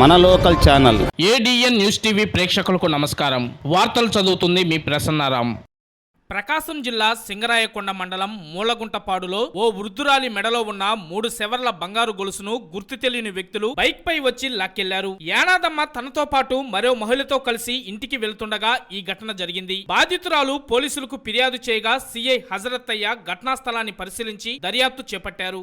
మన local channel. ADN news TV ప్రేక్షకులకు నమస్కారం. వార్తలు చదువుతుంది మీ ప్రసన్నారాం. ప్రకాశం జిల్లా సింగరాయకొండ మండలం మూలగుంటపాడులో ఓ వృద్ధురాలి మెడలో ఉన్న మూడు సెవర్ల బంగారు గొలుసును గుర్తు తెలియని వ్యక్తులు బైక్ పై వచ్చి లాక్కెళ్ళారు. ఏనాదమ్మ తనతో పాటు మరో మహిళతో కలిసి ఇంటికి వెళ్తుండగా ఈ ఘటన జరిగింది. బాధితురాలు పోలీసులకు ఫిర్యాదు చేయగా సీఐ హజరత్తయ్య ఘటనా స్థలాన్ని పరిశీలించి దర్యాప్తు చేపట్టారు.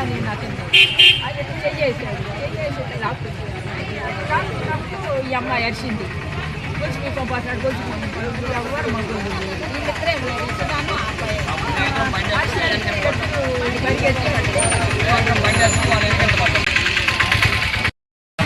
ani în atendent. Ce este? Ce este la i-am mai arșindi. Deci mi-e compasat, deci mă mă la urmă, deci trebuie, să da nu apă e. Așa e,